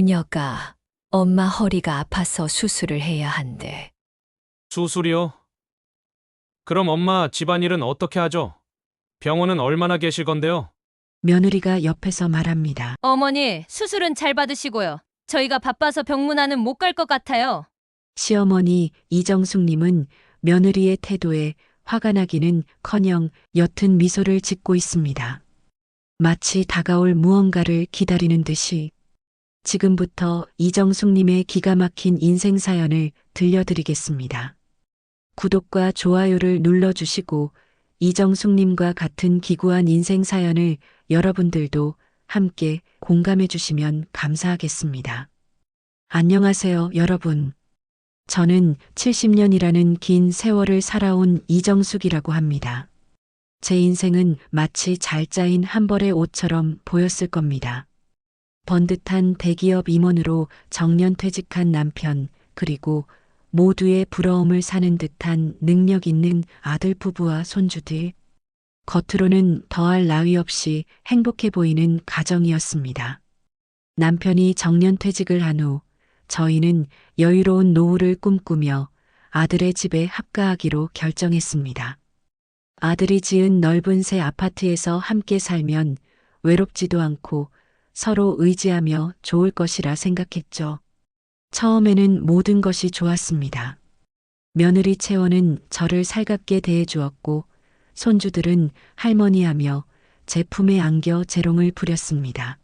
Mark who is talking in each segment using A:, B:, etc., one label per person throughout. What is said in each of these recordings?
A: 준혁아, 엄마 허리가 아파서 수술을 해야 한대.
B: 수술이요? 그럼 엄마 집안일은 어떻게 하죠? 병원은 얼마나 계실 건데요?
C: 며느리가 옆에서 말합니다.
D: 어머니, 수술은 잘 받으시고요. 저희가 바빠서 병문안은 못 갈 것 같아요.
C: 시어머니 이정숙님은 며느리의 태도에 화가 나기는 커녕 옅은 미소를 짓고 있습니다. 마치 다가올 무언가를 기다리는 듯이 지금부터 이정숙님의 기가 막힌 인생 사연을 들려드리겠습니다. 구독과 좋아요를 눌러주시고 이정숙님과 같은 기구한 인생 사연을 여러분들도 함께 공감해 주시면 감사하겠습니다. 안녕하세요, 여러분. 저는 70년이라는 긴 세월을 살아온 이정숙이라고 합니다. 제 인생은 마치 잘 짜인 한 벌의 옷처럼 보였을 겁니다. 번듯한 대기업 임원으로 정년 퇴직한 남편, 그리고 모두의 부러움을 사는 듯한 능력 있는 아들 부부와 손주들. 겉으로는 더할 나위 없이 행복해 보이는 가정이었습니다. 남편이 정년 퇴직을 한 후 저희는 여유로운 노후를 꿈꾸며 아들의 집에 합가하기로 결정했습니다. 아들이 지은 넓은 새 아파트에서 함께 살면 외롭지도 않고 서로 의지하며 좋을 것이라 생각했죠. 처음에는 모든 것이 좋았습니다. 며느리 채원은 저를 살갑게 대해주었고 손주들은 할머니하며 제 품에 안겨 재롱을 부렸습니다.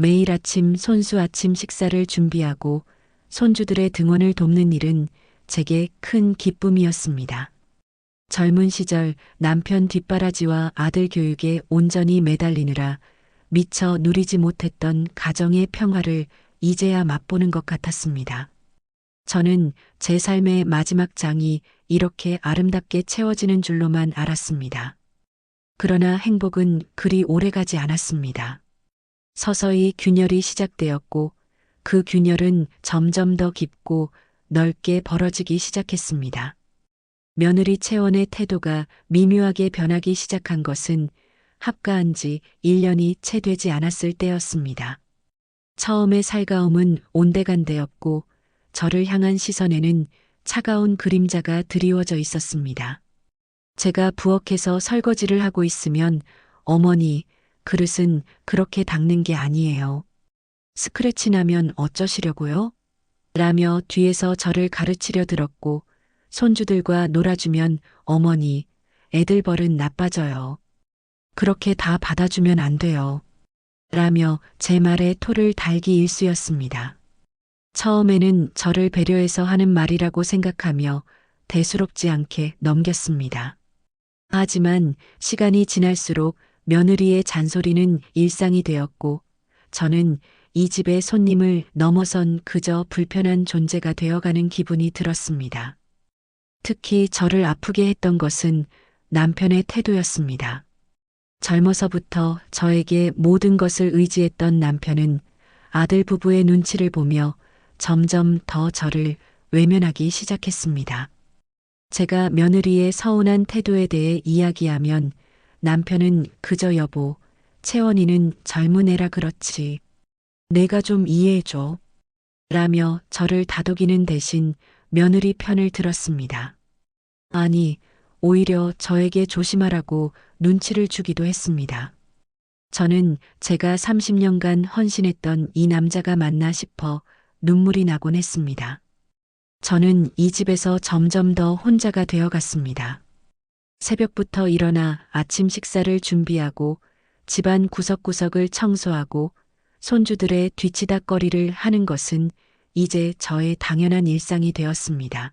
C: 매일 아침 손수 아침 식사를 준비하고 손주들의 등원을 돕는 일은 제게 큰 기쁨이었습니다. 젊은 시절 남편 뒷바라지와 아들 교육에 온전히 매달리느라 미처 누리지 못했던 가정의 평화를 이제야 맛보는 것 같았습니다. 저는 제 삶의 마지막 장이 이렇게 아름답게 채워지는 줄로만 알았습니다. 그러나 행복은 그리 오래가지 않았습니다. 서서히 균열이 시작되었고 그 균열은 점점 더 깊고 넓게 벌어지기 시작했습니다. 며느리 채원의 태도가 미묘하게 변하기 시작한 것은 합가한 지 1년이 채 되지 않았을 때였습니다. 처음의 살가움은 온데간데였고 저를 향한 시선에는 차가운 그림자가 드리워져 있었습니다. 제가 부엌에서 설거지를 하고 있으면 어머니, 그릇은 그렇게 닦는 게 아니에요. 스크래치 나면 어쩌시려고요? 라며 뒤에서 저를 가르치려 들었고 손주들과 놀아주면 어머니, 애들 버릇 나빠져요. 그렇게 다 받아주면 안 돼요. 라며 제 말에 토를 달기 일쑤였습니다. 처음에는 저를 배려해서 하는 말이라고 생각하며 대수롭지 않게 넘겼습니다. 하지만 시간이 지날수록 며느리의 잔소리는 일상이 되었고 저는 이 집의 손님을 넘어선 그저 불편한 존재가 되어가는 기분이 들었습니다. 특히 저를 아프게 했던 것은 남편의 태도였습니다. 젊어서부터 저에게 모든 것을 의지했던 남편은 아들 부부의 눈치를 보며 점점 더 저를 외면하기 시작했습니다. 제가 며느리의 서운한 태도에 대해 이야기하면 남편은 그저 여보, 채원이는 젊은 애라 그렇지. 내가 좀 이해해줘. 라며 저를 다독이는 대신 며느리 편을 들었습니다. 아니, 오히려 저에게 조심하라고 눈치를 주기도 했습니다. 저는 제가 30년간 헌신했던 이 남자가 맞나 싶어 눈물이 나곤 했습니다. 저는 이 집에서 점점 더 혼자가 되어 갔습니다. 새벽부터 일어나 아침 식사를 준비하고 집안 구석구석을 청소하고 손주들의 뒤치다거리를 하는 것은 이제 저의 당연한 일상이 되었습니다.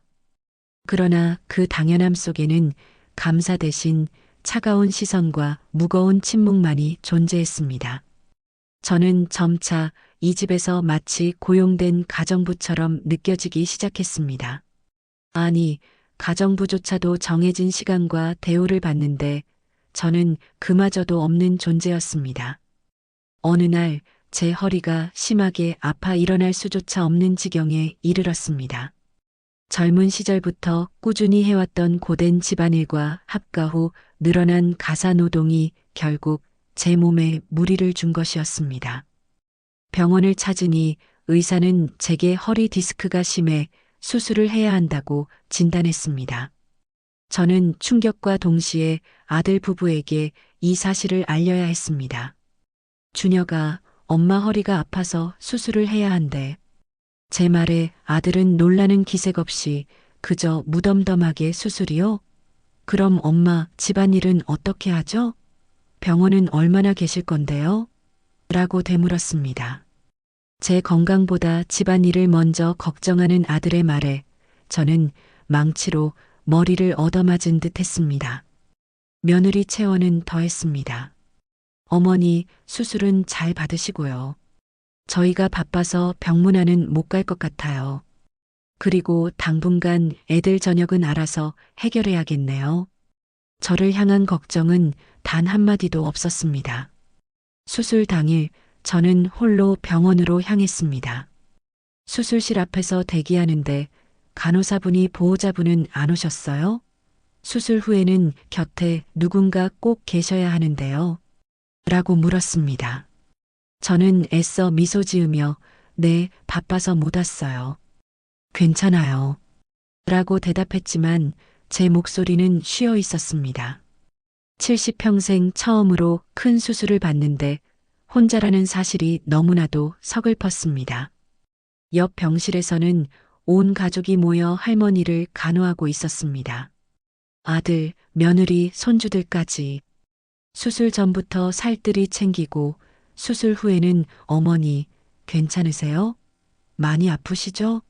C: 그러나 그 당연함 속에는 감사 대신 차가운 시선과 무거운 침묵만이 존재했습니다. 저는 점차 이 집에서 마치 고용된 가정부처럼 느껴지기 시작했습니다. 아니, 가정부조차도 정해진 시간과 대우를 받는데 저는 그마저도 없는 존재였습니다. 어느 날 제 허리가 심하게 아파 일어날 수조차 없는 지경에 이르렀습니다. 젊은 시절부터 꾸준히 해왔던 고된 집안일과 합가 후 늘어난 가사 노동이 결국 제 몸에 무리를 준 것이었습니다. 병원을 찾으니 의사는 제게 허리 디스크가 심해 수술을 해야 한다고 진단했습니다. 저는 충격과 동시에 아들 부부에게 이 사실을 알려야 했습니다. 주녀가 엄마 허리가 아파서 수술을 해야 한대. 제 말에 아들은 놀라는 기색 없이 그저 무덤덤하게 수술이요? 그럼 엄마 집안일은 어떻게 하죠? 병원은 얼마나 계실 건데요? 라고 되물었습니다. 제 건강보다 집안일을 먼저 걱정하는 아들의 말에 저는 망치로 머리를 얻어맞은 듯 했습니다. 며느리 채원은 더했습니다. 어머니 수술은 잘 받으시고요. 저희가 바빠서 병문안은 못 갈 것 같아요. 그리고 당분간 애들 저녁은 알아서 해결해야겠네요. 저를 향한 걱정은 단 한마디도 없었습니다. 수술 당일 저는 홀로 병원으로 향했습니다. 수술실 앞에서 대기하는데 간호사분이 보호자분은 안 오셨어요? 수술 후에는 곁에 누군가 꼭 계셔야 하는데요. 라고 물었습니다. 저는 애써 미소 지으며 네, 바빠서 못 왔어요. 괜찮아요. 라고 대답했지만 제 목소리는 쉬어 있었습니다. 70평생 처음으로 큰 수술을 받는데 혼자라는 사실이 너무나도 서글펐습니다. 옆 병실에서는 온 가족이 모여 할머니를 간호하고 있었습니다. 아들, 며느리, 손주들까지. 수술 전부터 살뜰히 챙기고 수술 후에는 어머니, 괜찮으세요? 많이 아프시죠?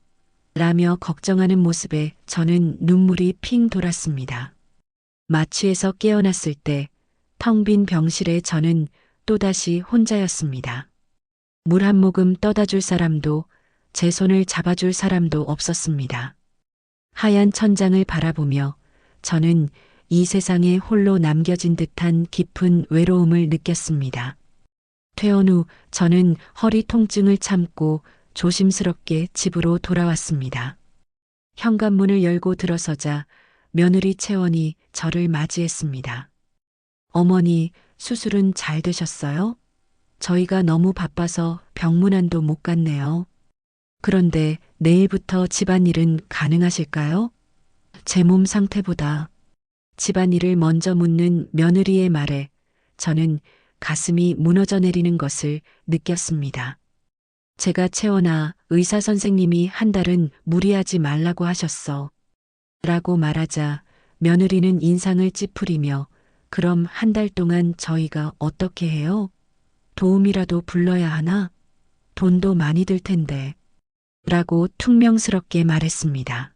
C: 라며 걱정하는 모습에 저는 눈물이 핑 돌았습니다. 마취에서 깨어났을 때 텅 빈 병실에 저는 또다시 혼자였습니다. 물 한 모금 떠다 줄 사람도 제 손을 잡아줄 사람도 없었습니다. 하얀 천장을 바라보며 저는 이 세상에 홀로 남겨진 듯한 깊은 외로움을 느꼈습니다. 퇴원 후 저는 허리 통증을 참고 조심스럽게 집으로 돌아왔습니다. 현관문을 열고 들어서자 며느리 채원이 저를 맞이했습니다. 어머니, 수술은 잘 되셨어요? 저희가 너무 바빠서 병문안도 못 갔네요. 그런데 내일부터 집안일은 가능하실까요? 제 몸 상태보다 집안일을 먼저 묻는 며느리의 말에 저는 가슴이 무너져 내리는 것을 느꼈습니다. 제가 채원아 의사 선생님이 한 달은 무리하지 말라고 하셨어. 라고 말하자 며느리는 인상을 찌푸리며 그럼 한 달 동안 저희가 어떻게 해요? 도움이라도 불러야 하나? 돈도 많이 들 텐데. 라고 퉁명스럽게 말했습니다.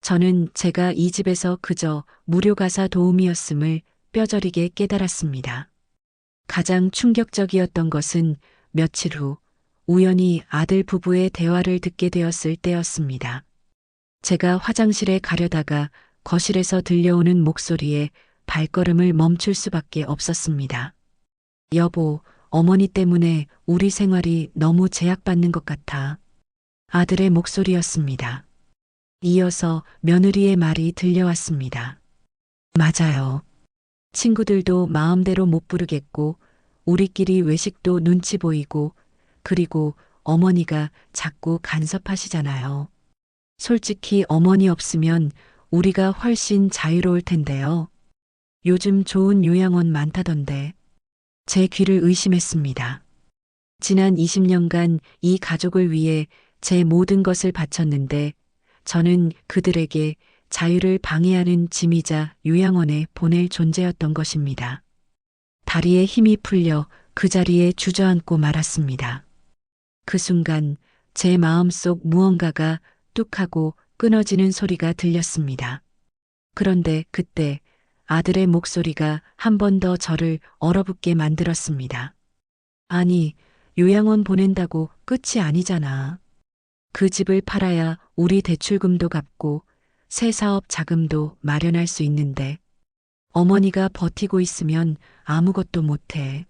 C: 저는 제가 이 집에서 그저 무료 가사 도움이었음을 뼈저리게 깨달았습니다. 가장 충격적이었던 것은 며칠 후 우연히 아들 부부의 대화를 듣게 되었을 때였습니다. 제가 화장실에 가려다가 거실에서 들려오는 목소리에 발걸음을 멈출 수밖에 없었습니다. 여보, 어머니 때문에 우리 생활이 너무 제약받는 것 같아. 아들의 목소리였습니다. 이어서 며느리의 말이 들려왔습니다. 맞아요. 친구들도 마음대로 못 부르겠고, 우리끼리 외식도 눈치 보이고, 그리고 어머니가 자꾸 간섭하시잖아요. 솔직히 어머니 없으면 우리가 훨씬 자유로울 텐데요. 요즘 좋은 요양원 많다던데. 제 귀를 의심했습니다. 지난 20년간 이 가족을 위해 제 모든 것을 바쳤는데 저는 그들에게 자유를 방해하는 짐이자 요양원에 보낼 존재였던 것입니다. 다리에 힘이 풀려 그 자리에 주저앉고 말았습니다. 그 순간 제 마음속 무언가가 뚝 하고 끊어지는 소리가 들렸습니다. 그런데 그때 아들의 목소리가 한 번 더 저를 얼어붙게 만들었습니다. 아니, 요양원 보낸다고 끝이 아니잖아. 그 집을 팔아야 우리 대출금도 갚고 새 사업 자금도 마련할 수 있는데 어머니가 버티고 있으면 아무것도 못해.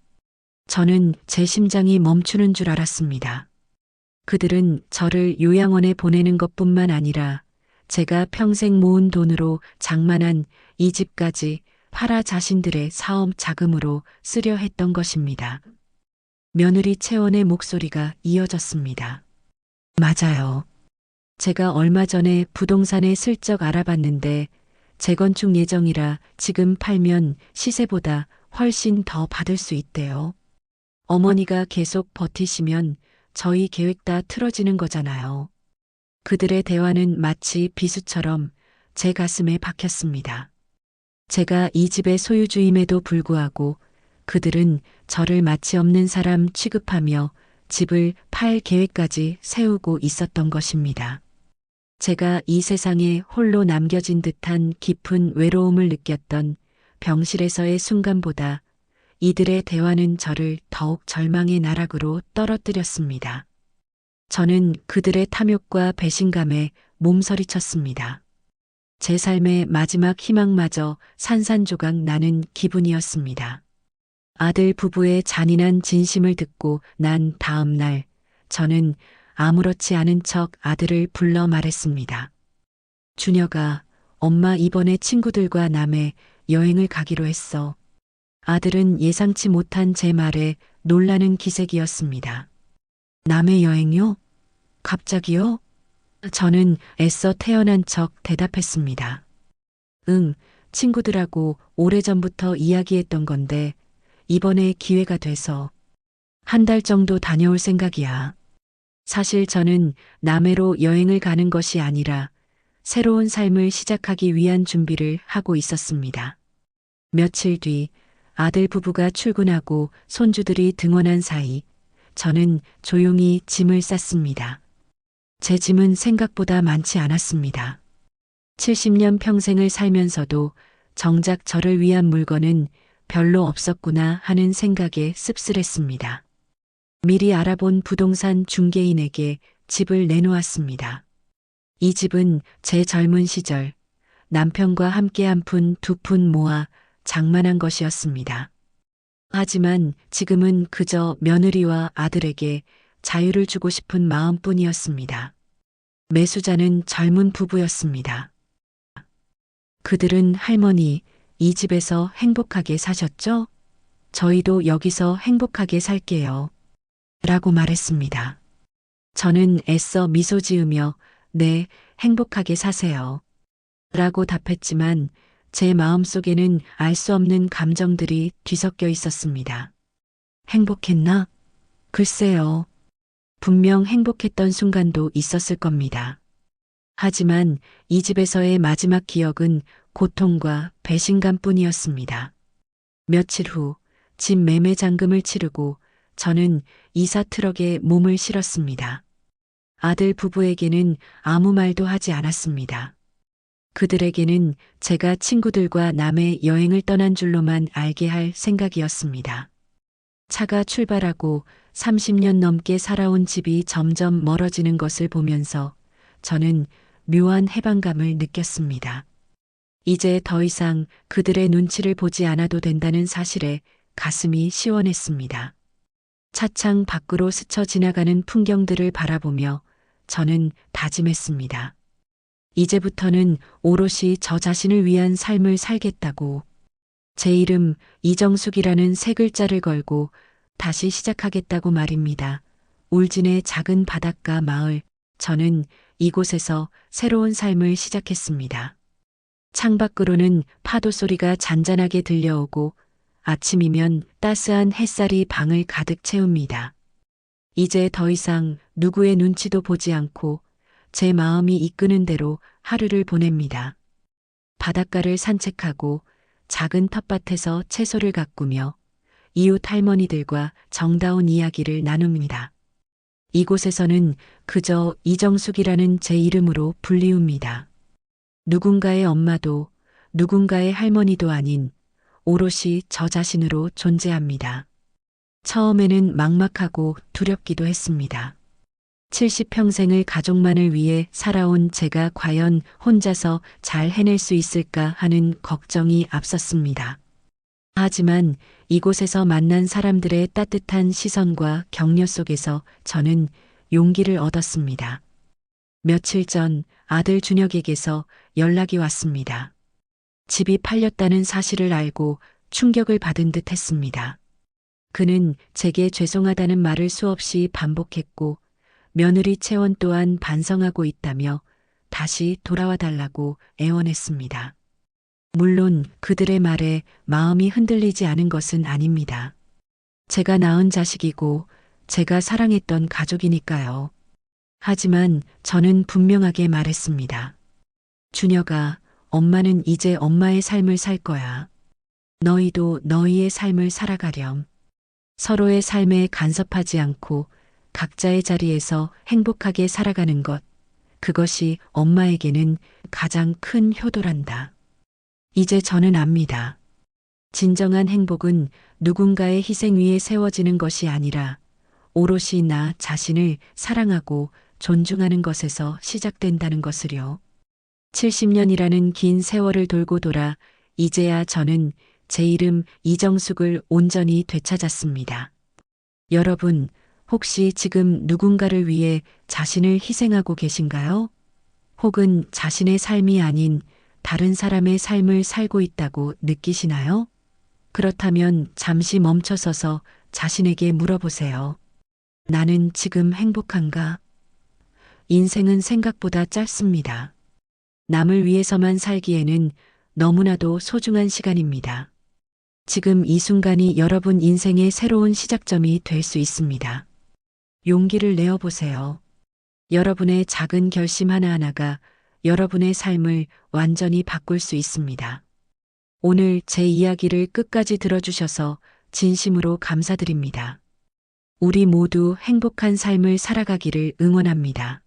C: 저는 제 심장이 멈추는 줄 알았습니다. 그들은 저를 요양원에 보내는 것뿐만 아니라 제가 평생 모은 돈으로 장만한 이 집까지 팔아 자신들의 사업 자금으로 쓰려 했던 것입니다. 며느리 채원의 목소리가 이어졌습니다. 맞아요. 제가 얼마 전에 부동산에 슬쩍 알아봤는데 재건축 예정이라 지금 팔면 시세보다 훨씬 더 받을 수 있대요. 어머니가 계속 버티시면 저희 계획 다 틀어지는 거잖아요. 그들의 대화는 마치 비수처럼 제 가슴에 박혔습니다. 제가 이 집의 소유주임에도 불구하고 그들은 저를 마치 없는 사람 취급하며 집을 팔 계획까지 세우고 있었던 것입니다. 제가 이 세상에 홀로 남겨진 듯한 깊은 외로움을 느꼈던 병실에서의 순간보다 이들의 대화는 저를 더욱 절망의 나락으로 떨어뜨렸습니다. 저는 그들의 탐욕과 배신감에 몸서리쳤습니다. 제 삶의 마지막 희망마저 산산조각 나는 기분이었습니다. 아들 부부의 잔인한 진심을 듣고 난 다음 날 저는 아무렇지 않은 척 아들을 불러 말했습니다. 준혁아, 엄마 이번에 친구들과 남해 여행을 가기로 했어. 아들은 예상치 못한 제 말에 놀라는 기색이었습니다. 남해 여행요? 갑자기요? 저는 애써 태어난 척 대답했습니다. 응, 친구들하고 오래전부터 이야기했던 건데 이번에 기회가 돼서 한 달 정도 다녀올 생각이야. 사실 저는 남해로 여행을 가는 것이 아니라 새로운 삶을 시작하기 위한 준비를 하고 있었습니다. 며칠 뒤 아들 부부가 출근하고 손주들이 등원한 사이 저는 조용히 짐을 쌌습니다. 제 짐은 생각보다 많지 않았습니다. 70년 평생을 살면서도 정작 저를 위한 물건은 별로 없었구나 하는 생각에 씁쓸했습니다. 미리 알아본 부동산 중개인에게 집을 내놓았습니다. 이 집은 제 젊은 시절 남편과 함께 한 푼두푼 모아 장만한 것이었습니다. 하지만 지금은 그저 며느리와 아들에게 자유를 주고 싶은 마음뿐이었습니다. 매수자는 젊은 부부였습니다. 그들은 할머니, 이 집에서 행복하게 사셨죠? 저희도 여기서 행복하게 살게요. 라고 말했습니다. 저는 애써 미소 지으며 네, 행복하게 사세요. 라고 답했지만 제 마음속에는 알 수 없는 감정들이 뒤섞여 있었습니다. 행복했나? 글쎄요. 분명 행복했던 순간도 있었을 겁니다. 하지만 이 집에서의 마지막 기억은 고통과 배신감 뿐이었습니다. 며칠 후 집 매매 잔금을 치르고 저는 이사 트럭에 몸을 실었습니다. 아들 부부에게는 아무 말도 하지 않았습니다. 그들에게는 제가 친구들과 남해 여행을 떠난 줄로만 알게 할 생각이었습니다. 차가 출발하고 30년 넘게 살아온 집이 점점 멀어지는 것을 보면서 저는 묘한 해방감을 느꼈습니다. 이제 더 이상 그들의 눈치를 보지 않아도 된다는 사실에 가슴이 시원했습니다. 차창 밖으로 스쳐 지나가는 풍경들을 바라보며 저는 다짐했습니다. 이제부터는 오롯이 저 자신을 위한 삶을 살겠다고 제 이름 이정숙이라는 세 글자를 걸고 다시 시작하겠다고 말입니다. 울진의 작은 바닷가 마을, 저는 이곳에서 새로운 삶을 시작했습니다. 창밖으로는 파도 소리가 잔잔하게 들려오고 아침이면 따스한 햇살이 방을 가득 채웁니다. 이제 더 이상 누구의 눈치도 보지 않고 제 마음이 이끄는 대로 하루를 보냅니다. 바닷가를 산책하고 작은 텃밭에서 채소를 가꾸며 이웃 할머니들과 정다운 이야기를 나눕니다. 이곳에서는 그저 이정숙이라는 제 이름으로 불리웁니다. 누군가의 엄마도 누군가의 할머니도 아닌 오롯이 저 자신으로 존재합니다. 처음에는 막막하고 두렵기도 했습니다. 70평생을 가족만을 위해 살아온 제가 과연 혼자서 잘 해낼 수 있을까 하는 걱정이 앞섰습니다. 하지만 이곳에서 만난 사람들의 따뜻한 시선과 격려 속에서 저는 용기를 얻었습니다. 며칠 전 아들 준혁에게서 연락이 왔습니다. 집이 팔렸다는 사실을 알고 충격을 받은 듯 했습니다. 그는 제게 죄송하다는 말을 수없이 반복했고 며느리 채원 또한 반성하고 있다며 다시 돌아와 달라고 애원했습니다. 물론 그들의 말에 마음이 흔들리지 않은 것은 아닙니다. 제가 낳은 자식이고 제가 사랑했던 가족이니까요. 하지만 저는 분명하게 말했습니다. 준혁아, 엄마는 이제 엄마의 삶을 살 거야. 너희도 너희의 삶을 살아가렴. 서로의 삶에 간섭하지 않고 각자의 자리에서 행복하게 살아가는 것. 그것이 엄마에게는 가장 큰 효도란다. 이제 저는 압니다. 진정한 행복은 누군가의 희생 위에 세워지는 것이 아니라 오롯이 나 자신을 사랑하고 존중하는 것에서 시작된다는 것을요. 70년이라는 긴 세월을 돌고 돌아 이제야 저는 제 이름 이정숙을 온전히 되찾았습니다. 여러분, 혹시 지금 누군가를 위해 자신을 희생하고 계신가요? 혹은 자신의 삶이 아닌 다른 사람의 삶을 살고 있다고 느끼시나요? 그렇다면 잠시 멈춰서서 자신에게 물어보세요. 나는 지금 행복한가? 인생은 생각보다 짧습니다. 남을 위해서만 살기에는 너무나도 소중한 시간입니다. 지금 이 순간이 여러분 인생의 새로운 시작점이 될 수 있습니다. 용기를 내어 보세요. 여러분의 작은 결심 하나하나가 여러분의 삶을 완전히 바꿀 수 있습니다. 오늘 제 이야기를 끝까지 들어주셔서 진심으로 감사드립니다. 우리 모두 행복한 삶을 살아가기를 응원합니다.